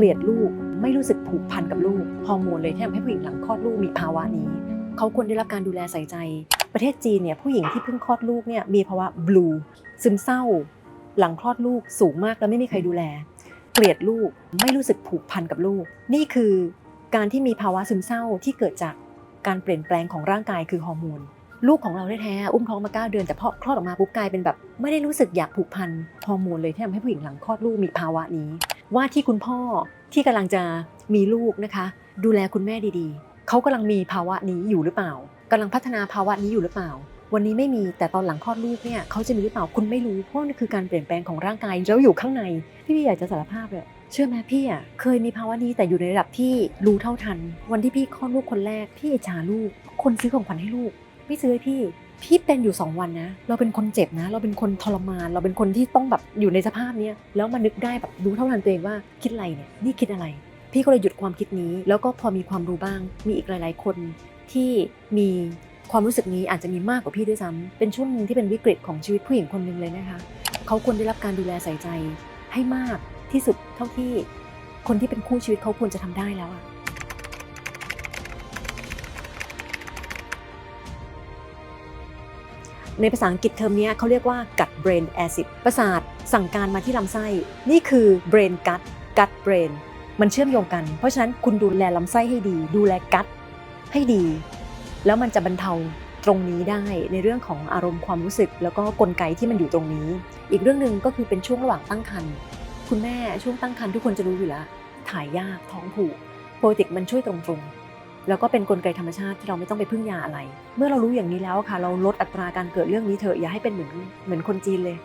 เกลียดลูก ไม่รู้สึกผูกพันกับลูก ฮอร์โมนเลยที่ทำให้ผู้หญิงหลังคลอดลูกมีภาวะนี้ เขาควรได้รับการดูแลใส่ใจ ประเทศจีนเนี่ยผู้หญิงที่เพิ่งคลอดลูกเนี่ยมีภาวะบลูซึมเศร้า หลังคลอดลูกสูงมากแล้วไม่มีใครดูแล เกลียดลูกไม่รู้สึกผูกพันกับลูก นี่คือการที่มีภาวะซึมเศร้าที่เกิดจากการเปลี่ยนแปลงของร่างกายคือฮอร์โมนลูกของเราแท้ๆอุ้มท้องมา 9 เดือนแต่พอคลอดออกมาปุ๊บกลายเป็นแบบ ไม่ได้รู้สึกอยากผูกพันฮอร์โมนเลยที่ทำให้ผู้หญิงหลังคลอดลูกมีภาวะนี้ ว่าที่คุณพ่อที่กำลังจะมีลูกนะคะ ดูแลคุณแม่ดีๆ เขากำลังมีภาวะนี้อยู่หรือเปล่ากำลังพัฒนาภาวะนี้อยู่หรือเปล่า วันนี้ไม่มีแต่ตอนหลังคลอดลูกเนี่ยเขาจะมีหรือเปล่าคุณไม่รู้เพราะนั่นคือการเปลี่ยนแปลงของร่างกายแล้วอยู่ข้างในพี่พี่อยากจะสารภาพเลยเชื่อไหมพี่อะเคยมีภาวะนี้แต่อยู่ในระดับที่รู้เท่าทัน วันที่พี่คลอดลูกคนแรกพี่อิจฉาลูก คนซื้อของขวัญให้ลูกไม่ซื้อให้พี่ พี่เป็นอยู่2วันนะ เราเป็นคนเจ็บนะ เราเป็นคนทรมาน เราเป็นคนที่ต้องแบบอยู่ในสภาพเนี้ยแล้วมานึกได้แบบรู้เท่าทันตัวเองว่าคิดอะไรเนี่ยนี่คิดอะไร พี่ก็เลยหยุดความคิดนี้ แล้วก็พอมีความรู้บ้าง มีอีกหลาย ๆ คนที่มีความรู้สึกนี้อาจจะมีมากกว่าพี่ด้วยซ้ำเป็นช่วงหนึ่งที่เป็นวิกฤตของชีวิตผู้หญิงคนหนึ่งเลยนะคะเขาควรได้รับการดูแลใส่ใจให้มากที่สุดเท่าที่คนที่เป็นคู่ชีวิตเขาควรจะทำได้แล้วอะ ในภาษาอังกฤษเทอมนี้เขาเรียกว่า gut brain acid ประสาทสั่งการมาที่ลำไส้ นี่คือ brain gut gut brain มันเชื่อมโยงกัน เพราะฉะนั้นคุณดูแลลำไส้ให้ดี ดูแลกัดให้ดี แล้วมันจะบรรเทาตรงนี้ได้ในเรื่องของอารมณ์ความรู้สึก แล้วก็กลไกที่มันอยู่ตรงนี้ อีกเรื่องหนึ่งก็คือเป็นช่วงระหว่างตั้งครรภ์คุณแม่ช่วงตั้งครรภ์ทุกคนจะรู้อยู่แล้วถ่ายยากท้องผูกโปรติกมันช่วยตรงๆ แล้วก็เป็นนกลไกธรรมชาติที่เราไม่ต้องไปพึ่งยาอะไร เมื่อเรารู้อย่างนี้แล้วค่ะ เราลดอัตราการเกิดเรื่องนี้เถอะอย่าให้เป็นเหมือนเหมือนคนจีนเลย